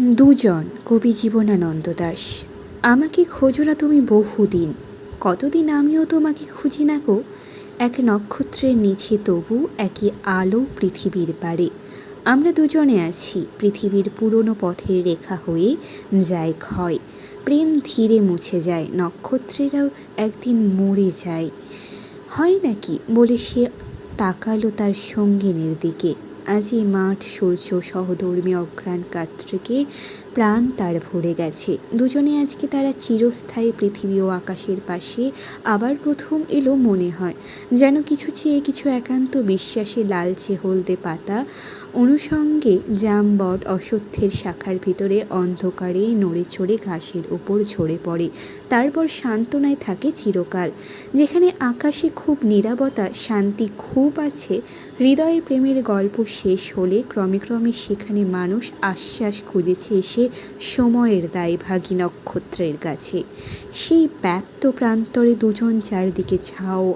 দুজন কবি জীবনানন্দ দাস। আমাকে খোঁজো না তুমি বহুদিন। কতদিন আমিও তোমাকে খুঁজি না গো? এক নক্ষত্রের নিচে তবু একই আলো পৃথিবীর পারে আমরা দুজনে আছি পৃথিবীর পুরনো পথের রেখা হয়ে যায় ক্ষয়। প্রেম ধীরে মুছে যায়, নক্ষত্রেরাও একদিন মরে যায়। হয় নাকি বলে সে তাকালো তার সঙ্গিনীর দিকে। আজ মাঠ সূর্য সহধর্মী অঘ্রাণ কাত্রিকে প্রাণ তার ভরে গেছে। দুজনে আজকে তারা চিরস্থায়ী পৃথিবী ও আকাশের পাশে আবার প্রথম এলো মনে হয়। যেন কিছু চেয়ে কিছু একান্ত বিশ্বাসে লালচে হলদে পাতা অনুষঙ্গে জামবট অসত্যের শাখার ভিতরে অন্ধকারে নড়ে চড়ে ঘাসের ওপর ঝরে পড়ে। তারপর সান্ত্বনায় থাকে চিরকাল। যেখানে আকাশে খুব নীরবতা, শান্তি খুব আছে, হৃদয়ে প্রেমের গল্প শেষ হলে ক্রমে ক্রমে সেখানে মানুষ আশ্বাস খুঁজেছে এসে সময়ের দায়ভাগী নক্ষত্রের কাছে। সেই ব্যপ্ত প্রান্তরে দুজন চারদিকে ঝাও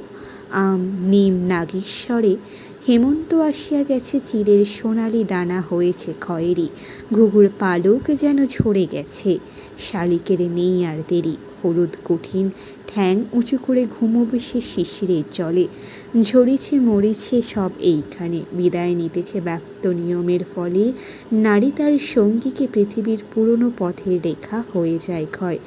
আম নিম নাগেশ্বরে হেমন্ত আসিয়া গেছে চিলের সোনালি ডানা হয়েছে খয়েরি। ঘুঘুর পালক যেন ঝরে গেছে। শালিকের নেই আর দেরি। হলুদ কঠিন, ঠ্যাং উঁচু করে ঘুমোবে সে শিশিরের জলে ঝরেছে, মরেছে সব এইখানে। বিদায় নিতেছে ব্যক্ত নিয়মের ফলে। নারী তার সঙ্গীকে পৃথিবীর পুরনো পথের রেখা হয়ে যায় ক্ষয়।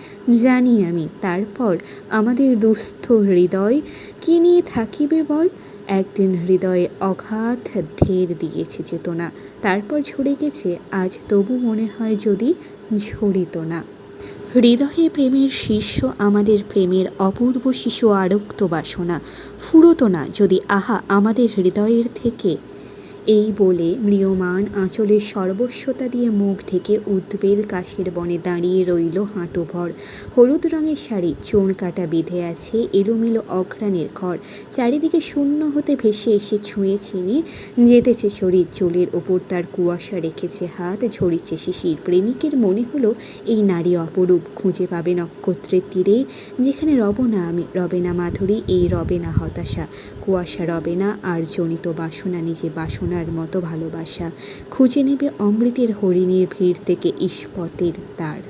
জানি আমি, তারপর আমাদের দুস্থ হৃদয় কি নিয়ে থাকিবে বল? একদিন হৃদয়ে অগাধ ঢের দিয়েছে চেতনা। তারপর ঝরে গেছে, আজ তবু মনে হয় যদি ঝরিত না। হৃদয়ে প্রেমের শীর্ষ, আমাদের প্রেমের অপূর্ব শিশু আরক্ত বাসনা। ফুরতো না যদি আহা আমাদের হৃদয়ের থেকে এই বলে ম্রিয়মান আঁচলের সর্বস্বতা দিয়ে মুখ ঢেকে উদ্বেল কাশের বনে দাঁড়িয়ে রইল হাঁটুভর। হলুদ রঙের শাড়ি, চোন কাটা বেঁধে আছে এলোমেলো অঘ্রাণের ঘর। চারিদিকে শূন্য হতে ভেসে এসে ছুঁয়ে ছিনে যেতেছে শরীর চুলের ওপর তার কুয়াশা রেখেছে হাত, ঝরিছে শিশির। প্রেমিকের মনে হলো এই নারী অপরূপ, খুঁজে পাবে নক্ষত্রের তীরে, যেখানে রব না আমি, রবে না মাধুরী, এই রবে না হতাশা। কুয়াশা রবে না, আর জনিত বাসনা নিজে বাসনার মতো ভালোবাসা। খুঁজে নেবে অমৃতের হরিণীর ভিড় থেকে ইস্পতের তার